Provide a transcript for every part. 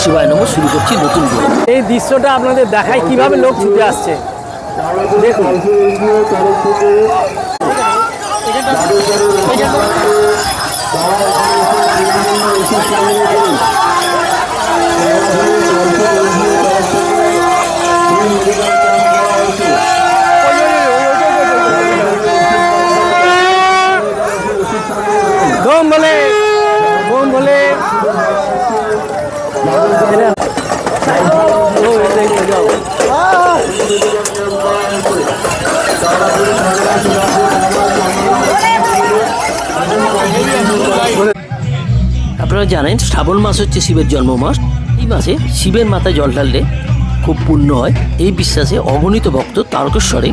শিবায় নম শুরু করছি নতুন ব্লগ এই দৃশ্যটা আপনাদের দেখায় কীভাবে লোক ছুটে আসছে। দেখুন। বলে বলে। আপনারা জানেন শ্রাবণ মাস হচ্ছে শিবের জন্ম মাস এই মাসে শিবের মাথায় জল ঢাললে খুব পুণ্য হয়। এই বিশ্বাসে অগণিত ভক্ত তারকেশ্বরে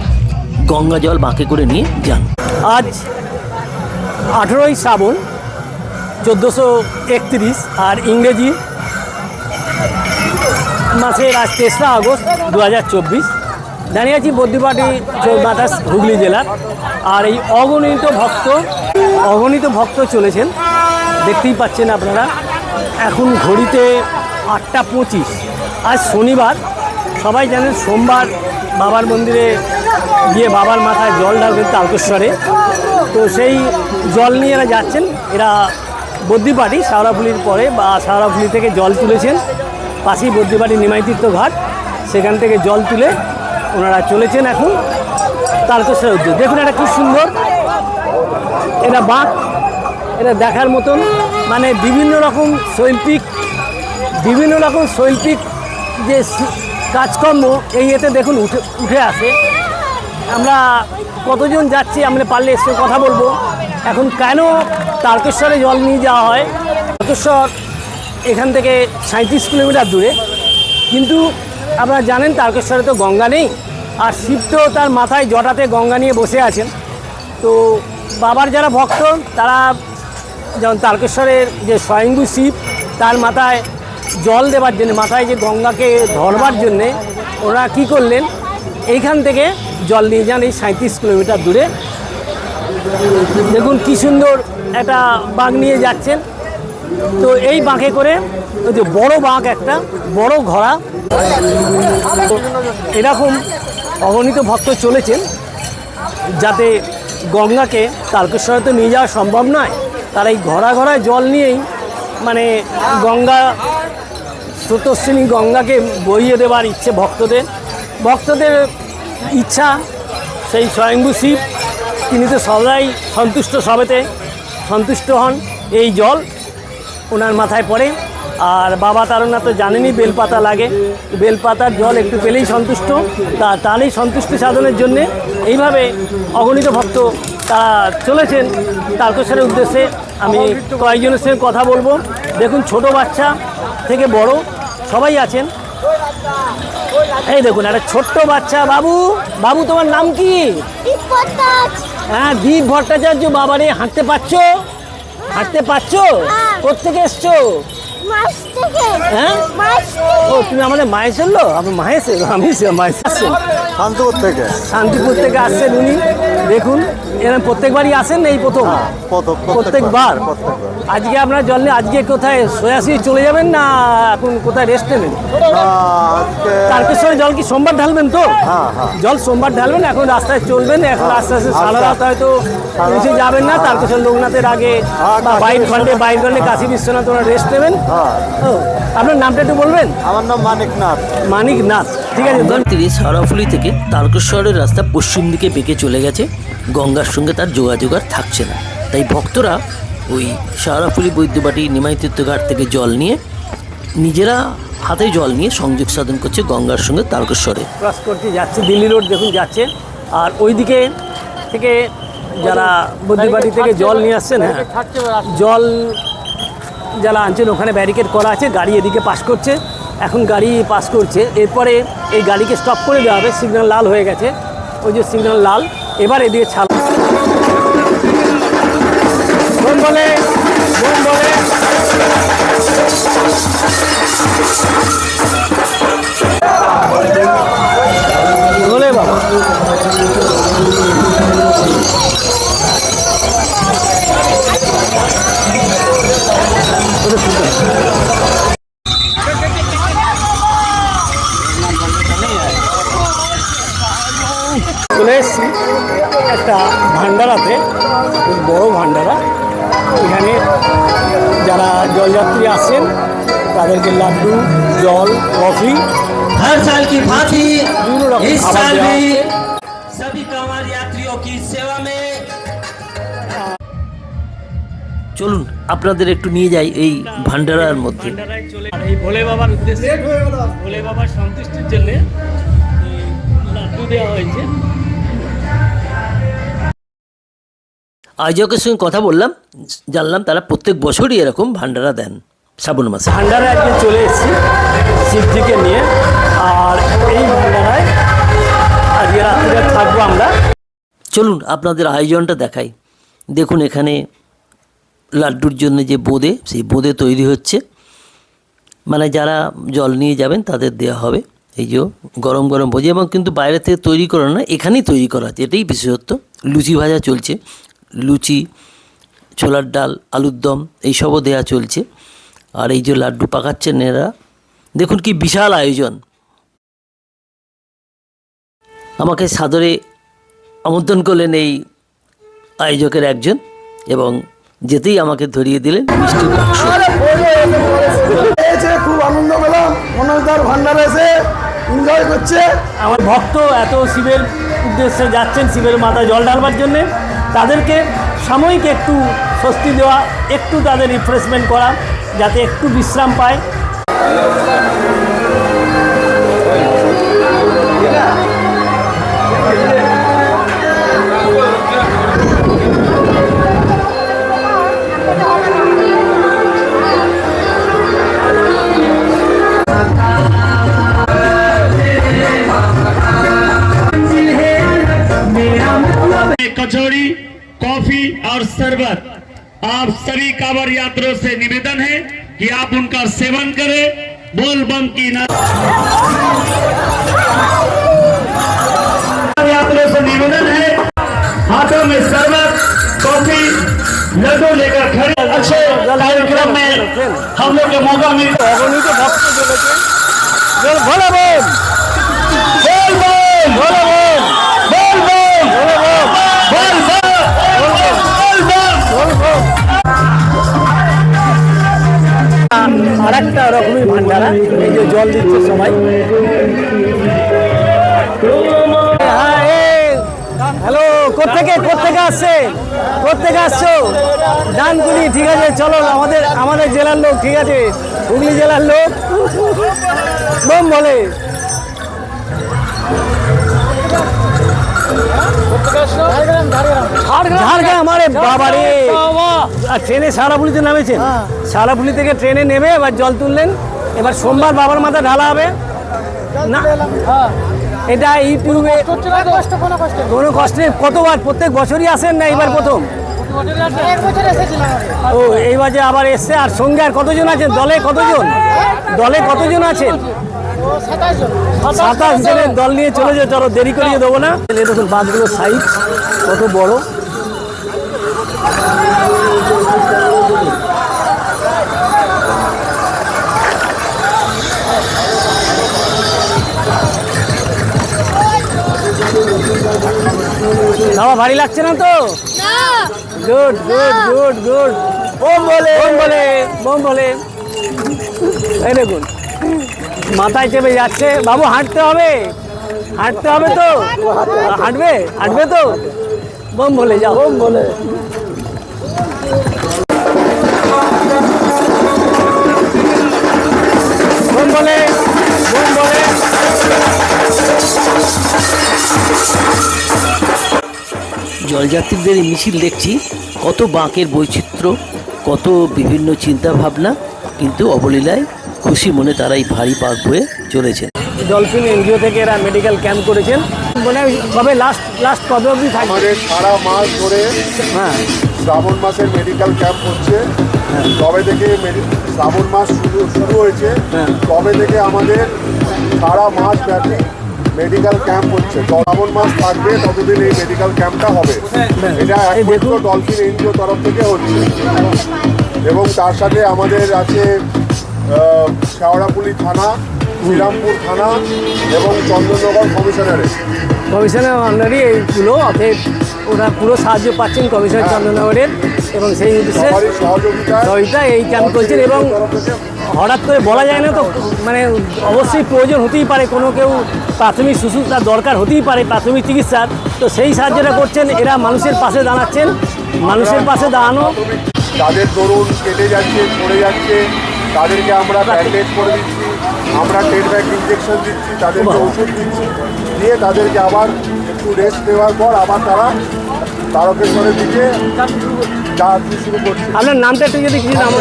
গঙ্গা জল বাঁকে করে নিয়ে যান। আজ আঠেরোই শ্রাবণ, চোদ্দোশো একত্রিশ, আর ইংরেজি মাসের আজ তেসরা আগস্ট দু হাজার চব্বিশ। দাঁড়িয়ে আছি বদ্যিপাটি বাতাস হুগলি জেলার। আর এই অগণিত ভক্ত অগণিত ভক্ত চলেছেন। দেখতেই পাচ্ছেন আপনারা, এখন ঘড়িতে আটটা পঁচিশ। আজ শনিবার, সবাই জানেন সোমবার বাবার মন্দিরে গিয়ে বাবার মাথায় জল ঢালবেন তারকেশ্বরে তো সেই জল নিয়ে এরা যাচ্ছেন। এরা বদ্যিপাটি শাওড়াফুলির পরে বা শাওড়াফুলি থেকে জল তুলেছেন। পাশেই বদ্যিপাটি নিমাইতীর্থ ঘাট। সেখান থেকে জল তুলে ওনারা চলেছেন এখন তারকেশ্বরের উদ্যোগ। দেখুন এটা খুব সুন্দর। এটা বাঁক এটা দেখার মতন। মানে বিভিন্ন রকম শৈল্পিক, বিভিন্ন রকম শৈল্পিক যে কাজকর্ম এই এতে দেখুন উঠে উঠে আসে। আমরা কতজন যাচ্ছি আমরা পারলে এসে কথা বলব। এখন কেন তারকেশ্বরে জল নিয়ে যাওয়া হয়? তারকেশ্বর এখান থেকে সাঁত্রিশ কিলোমিটার দূরে। কিন্তু আপনারা জানেন তারকেশ্বরে তো গঙ্গা নেই, আর শিব তো তার মাথায় জটাতে গঙ্গা নিয়ে বসে আছেন। তো বাবার যারা ভক্ত, তারা যেমন তারকেশ্বরের যে স্বয়ংভূ শিব, তার মাথায় জল দেবার জন্য, মাথায় যে গঙ্গাকে ধরবার জন্যে ওরা কি করলেন, এইখান থেকে জল নিয়ে যান এই সাঁত্রিশ কিলোমিটার দূরে। দেখুন কি সুন্দর একটা বাঘ নিয়ে যাচ্ছেন। তো এই বাঁকে করে ওই যে বড় বাঁক একটা, বড় ঘোড়া। এরকম অগণিত ভক্ত চলেছেন যাতে গঙ্গাকে তারকেশ্বরে তো নিয়ে যাওয়া সম্ভব নয়। তারা এই ঘোড়া ঘোড়ায় জল নিয়েই মানে গঙ্গা স্রোতস্বিনী গঙ্গাকে বইয়ে দেওয়ার ইচ্ছে ভক্তদের। ভক্তদের ইচ্ছা সেই স্বয়ংভূ শিব। তিনি তো সবাই সন্তুষ্ট সবেতে সন্তুষ্ট হন এই জল। ওনার মাথায় পড়ে। আর বাবা তারনা তো জানেনই বেলপাতা লাগে। বেলপাতার জল একটু পেলেই সন্তুষ্ট। তা তাহলেই সন্তুষ্টি সাধনের জন্যে এইভাবে অগণিত ভক্ত তারা চলেছেন। তারকেশ্বরের উদ্দেশ্যে আমি কয়েকজনের সঙ্গে কথা বলব। দেখুন ছোট বাচ্চা থেকে বড় সবাই আছেন। এই দেখুন একটা ছোট্ট বাচ্চা। বাবু বাবু তোমার নাম কি? হ্যাঁ দীপ ভট্টাচার্য বাবারে হাঁটতে পারছ? হাঁটতে পারছ? কোথেকে এসছো? হ্যাঁ? ও তুমি আমাদের মায়ের চলল আমার মায়ের আমি মায়ের আসছেন শান্তিপুর থেকে। শান্তিপুর থেকে আসছেন উনি। দেখুন এরকম প্রত্যেকবারই আসেন এই প্রথম? প্রথম- প্রত্যেকবার। আজকে আপনার জল নিয়ে আজকে কোথায় সোয়াশি চলে যাবেন না এখন কোথায় রেস্ট নেবেন? তারকেশ্বরে জল কি সোমবার ঢালবেন তো? হ্যাঁ, হ্যাঁ। জল সোমবার ঢালবেন এখন রাস্তায় চলবেন এখন আস্তে আস্তে সারা রাত হয়তো পৌঁছে যাবেন না তারকেশ্বর লোকনাথের আগে হ্যাঁ, বাইর বিশ্বনাথ। বাইর খন্ডে কাশী বিশ্বনাথ ওরা রেস্ট নেবেন। হ্যাঁ। আপনার নামটা একটু বলবেন? আমার নাম মানিক নাথ। মানিক নাথ। গঙ্গার তীরে সারাফুলি থেকে তারকেশ্বরের রাস্তা পশ্চিম দিকে বেঁকে চলে গেছে। গঙ্গার সঙ্গে তার যোগাযোগ আর থাকছে না। তাই ভক্তরা ওই সারাফুলি বৈদ্যবাটি নিমাইতীর্থ ঘাট থেকে জল নিয়ে নিজেরা হাতে জল নিয়ে সংযোগ সাধন করছে গঙ্গার সঙ্গে তারকেশ্বরে। ক্রস করতে যাচ্ছে দিল্লি রোড দেখুন যাচ্ছে। আর ওইদিকে থেকে যারা বুদ্ধিবাড়ি থেকে জল নিয়ে আসছেন হ্যাঁ জল যারা আনছেন ওখানে ব্যারিকেড করা আছে গাড়ি এদিকে পাশ করছে। এখন গাড়ি পাস করছে। এরপরে এই গাড়িকে স্টপ করে দেওয়া হবে। সিগন্যাল লাল হয়ে গেছে। ওই যে সিগন্যাল লাল। এবার এদিকে ছাড়। বলে বলে বড় ভান্ডারা এখানে যারা জলযাত্রী আসেন তাদেরকে লাড্ডু জল কফি हर साल की भांति বিভিন্ন রকম इस খাবার साल দেওয়া भी হচ্ছে। सभी कांवड़ यात्रियों की सेवा में চলুন আপনাদের একটু নিয়ে যাই এই ভান্ডারার মধ্যে ভান্ডারায় চলে আর এই ভোলে বাবার উদ্দেশ্যে ভোলে বাবার সন্তুষ্টির জন্য লাড্ডু দেওয়া হয়েছে আয়োজকের সঙ্গে কথা বললাম জানলাম তারা প্রত্যেক বছরই এরকম ভান্ডারা দেন শ্রাবণ মাসে। ভান্ডারা আজকে চলে এসেছি শিবজিকে নিয়ে আর এই ভান্ডারায় আজকে রাত্রিটা থাকব আমরা। চলুন আপনাদের আয়োজনটা দেখাই। দেখুন এখানে লাড্ডুর জন্য যে বোঁদে সেই বোঁদে তৈরি হচ্ছে। মানে যারা জল নিয়ে যাবেন তাদের দেওয়া হবে। এই যে গরম গরম ভোজি এবং কিন্তু বাইরে থেকে তৈরি করা না এখানেই তৈরি করা আছে এটাই বিশেষত্ব। লুচি ভাজা চলছে। লুচি ছোলার ডাল আলুর দম এইসবও দেওয়া চলছে। আর এই যে লাড্ডু পাকাচ্ছেন এরা দেখুন কি বিশাল আয়োজন। আমাকে সাদরে আমন্ত্রণ করলেন এই আয়োজকের একজন এবং যেতেই আমাকে ধরিয়ে দিলেন মিষ্টির বাক্স খুব আনন্দ পেলাম। মনোজদার ভান্ডার এসে এনজয় করছে। আমার ভক্ত এত শিবের উদ্দেশ্যে যাচ্ছেন শিবের মাথায় জল ঢালবার জন্যে। তাদেরকে সাময়িক একটু স্বস্তি দেওয়া একটু তাদের রিফ্রেশমেন্ট করা যাতে একটু বিশ্রাম পায়। कि आप उनका सेवन करें। बोल बम की ना से निवेदन है हाथों में शरबत कॉफ़ी लड्डू लेकर खड़े। अच्छे कार्यक्रम में हम लोग को मौका मिलता है রকমের ভান্ডারা, এই যে জল দিচ্ছে সবাই। হ্যালো কোথেকে কোথেকে আসছে? কোথেকে আসছো? ডানকুনি, ঠিক আছে, চলো, আমাদের আমাদের জেলার লোক, ঠিক আছে, হুগলি জেলার লোক। বোম বলে। আরে ট্রেনে সারাপুলিতে নামেছেন। সারাপুলি থেকে ট্রেনে নেমে এবার জল তুললেন। এবার সোমবার বাবার মাথা ঢালা হবে। এটা ইউটিউবে কোনো কষ্ট নেই। কতবার? প্রত্যেক বছরই আসেন না এবার প্রথম? ও এইবার যে আবার এসছে। আর সঙ্গে আর কতজন আছেন? দলে কতজন? দলে কতজন আছেন? সাতাশ জনের দল নিয়ে চলে যে চলো দেরি করিয়ে দেবো না। এই দেখুন বাঁধগুলোর সাইজ কত বড়। খাওয়া ভারী লাগছে না তো? গুড গুড গুড গুড বোম বলে বোম বলে বোম বলে এই দেখুন। মাথায় চেপে যাচ্ছে। বাবু হাঁটতে হবে। হাঁটতে হবে তো? হাঁটবে? হাঁটবে তো? বোম বলে যাও। বোম বলে। বোম বলে বোম বলে। জলযাত্রীদের এই মিছিল দেখছি কত বাঁকের বৈচিত্র্য কত বিভিন্ন চিন্তা ভাবনা কিন্তু অবলীলায় খুশি মনে তারা এই ভারী পাক বয়ে চলেছেন। ডলফিন এনজিও থেকে এরা মেডিকেল ক্যাম্প করেছেন। মানে কবে লাস্ট লাস্ট কবে অবধি থাকবে? আমাদের সারা মাস ধরে হ্যাঁ। শ্রাবণ মাসের মেডিকেল ক্যাম্প হচ্ছে। তবে থেকে মেডি- শ্রাবণ মাস শুরু শুরু হয়েছে। হ্যাঁ। তবে থেকে আমাদের সারা মাস ব্যাপী মেডিকেল ক্যাম্প হচ্ছে। শ্রাবণ মাস থাকবে ততদিন এই মেডিকেল ক্যাম্পটা হবে। এটা এই একমাত্র। ডলফিন এনজিও তরফ থেকে হচ্ছে। এবং তার সাথে আমাদের আছে শেওড়াপুলি থানা শ্রীরামপুর থানা এবং চন্দননগর কমিশনারের। কমিশনের আন্ডারই এইগুলো অতএব ওরা পুরো সাহায্য পাচ্ছেন কমিশনার চন্দ্রনগরের এবং সেই উদ্দেশ্যে সহযোগিতা। এই ক্যাম্প করছেন এবং হঠাৎ করে বলা যায় না তো মানে অবশ্যই প্রয়োজন হতেই পারে কোনো কেউ প্রাথমিক শুশ্রূষার দরকার হতেই পারে প্রাথমিক চিকিৎসার। তো সেই সাহায্যটা করছেন এরা মানুষের পাশে দাঁড়াচ্ছেন মানুষের পাশে দাঁড়ানো। তাদের দরুন কেটে যাচ্ছে পড়ে যাচ্ছে তাদেরকে আমরা ব্যান্ডেজ করে দিচ্ছি আমরা টেট ব্যাক ইঞ্জেকশন দিচ্ছি তাদেরকে ওষুধ দিচ্ছি। দিয়ে তাদেরকে আবার একটু রেস্ট দেওয়ার পর আবার তারা তারকেশ্বরের দিকে যাত্রী শুরু করছে। আপনার নামটা একটু যদি কিছু নাম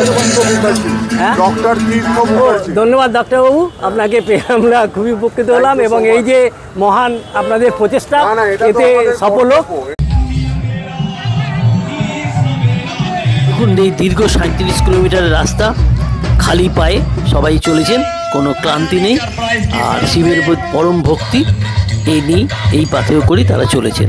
হ্যাঁ? ডক্টর ধন্যবাদ ডাক্তারবাবু আপনাকে পেয়ে আমরা খুবই উপকৃত হলাম এবং এই যে মহান আপনাদের প্রচেষ্টা এতে সফল হোক। দেখুন এই দীর্ঘ সাঁত্রিশ কিলোমিটার রাস্তা খালি পায়ে সবাই চলেছেন, কোনো ক্লান্তি নেই। আর শিবের পরম ভক্তি, এই নিয়ে এই পাথেও করেই তারা চলেছেন।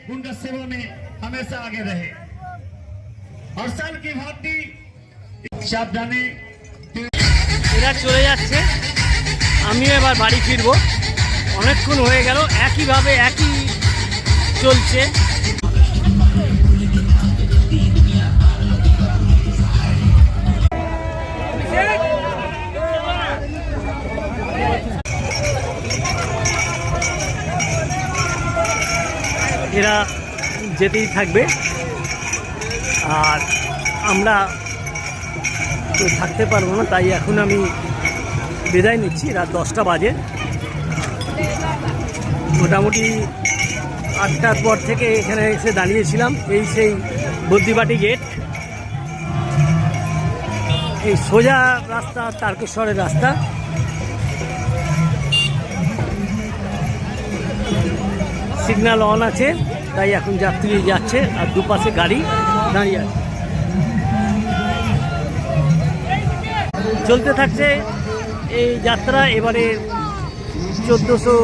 के लिए उनका सेवा में हमेशा आगे रहे और साल की भांति सावधानी এরা চলে যাচ্ছে আমিও এবার বাড়ি ফিরবো অনেকক্ষণ হয়ে গেল একইভাবে একই চলছে এরা যেতেই থাকবে। আর আমরা তো থাকতে পারব না, তাই এখন আমি বিদায় নিচ্ছি, রাত দশটা বাজে। মোটামুটি আটটার পর থেকে এখানে এসে দাঁড়িয়েছিলাম, এই সেই বুদ্ধিবাটি গেট। এই সোজা রাস্তা, তারকেশ্বরের রাস্তা। সিগন্যাল অন আছে, তাই এখন যাত্রী যাচ্ছে, আর দুপাশে গাড়ি দাঁড়িয়ে আছে। চলতে থাকছে এই যাত্রা, এবারে চোদ্দোশো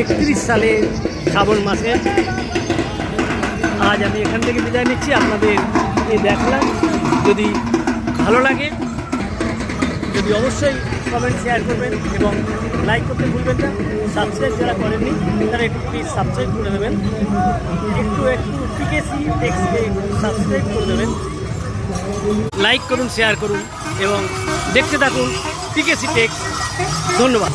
একত্রিশ সালে শ্রাবণ মাসে। আজ আমি এখান থেকে বিদায় নিচ্ছি, আপনাদের দেখলাম। যদি ভালো লাগে, যদি অবশ্যই কমেন্ট শেয়ার করবেন এবং লাইক করতে ভুলবেন না। সাবস্ক্রাইব যারা করেননি, তারা একটু প্লিজ সাবস্ক্রাইব করে দেবেন। একটু একটু পিকেসি টেক্সটে সাবস্ক্রাইব করে দেবেন। লাইক করুন শেয়ার করুন এবং দেখতে থাকুন পিকেসি টেক্স ধন্যবাদ।